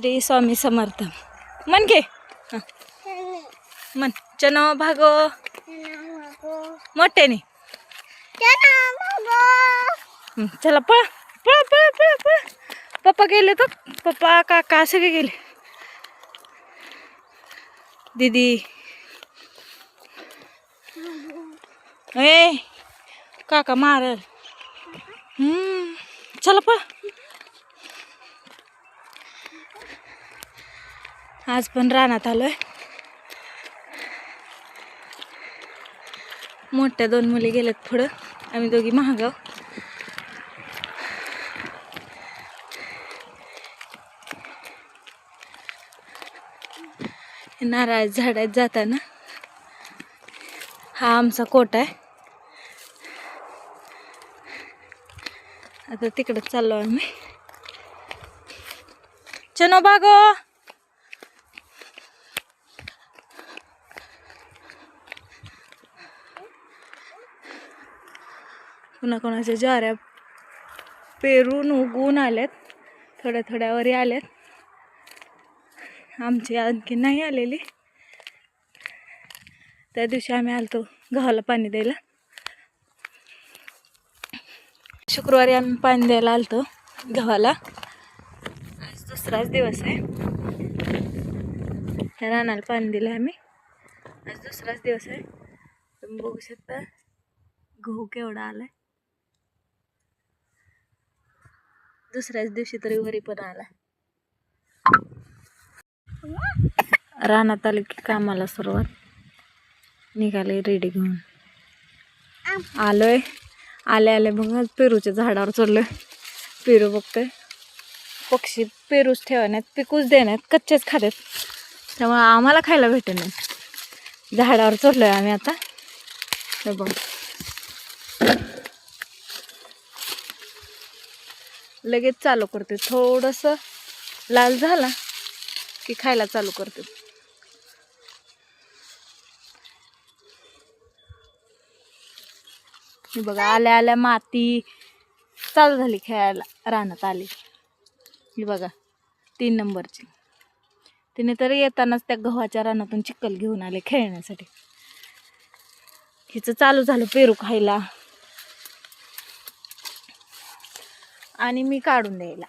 श्री स्वामी समर्थ. मन घे. मन. चनो भागो. मोठ्याने. चला पळा. पळा पळा पळा पळा. पप्पा गेले तर? पप्पा काका सगळे गेले. दीदी. ए काका मारल. हम्म चला पळा. आज पण रानात आलोय. मोठ्या दोन मुली गेल्यात पुढं. आम्ही दोघी महागाव. नारळ झाडात जाताना. हा आमचा कोट आहे. आता तिकडं चाललो आम्ही. चनो बागो! कुणा कोणाच्या ज्वाऱ्या पेरून उगवून आल्यात. थोड्या थोड्या वरी आल्यात. आमची आणखी नाही आलेली. त्या दिवशी आम्ही आलतो गव्हाला पाणी द्यायला. शुक्रवारी आम्ही पाणी द्यायला आलतो गव्हाला आज दुसराच दिवस आहे. ह्या रानाला पाणी दिलं आम्ही. आज दुसराच दिवस आहे. तुम्ही बघू शकता. गहू केवढा आला आहे दुसऱ्याच दिवशी तरी वरी पण आला रानात आले की कामाला सुरुवात. निघाले रेडी घेऊन. आलोय. आले आले मग पेरूच्या झाडावर चढलोय. पेरू बघतोय. पक्षी पेरूच ठेवण्यात पिकूच देण्यात कच्चेच खातात त्यामुळे आम्हाला खायला भेटेल नाही. झाडावर चढलोय आम्ही आता. बघ. लगेच चालू करते. थोडंसं लाल झाला की खायला चालू करते. बघा आल्या आल्या माती चालू झाली खेळायला रानात आली. ही बघा तीन नंबरची. तिने तर येतानाच त्या गव्हाच्या रानातून चिखल घेऊन आले खेळण्यासाठी. हिचं चालू झालं पेरू खायला. आणि मी काढून द्यायला.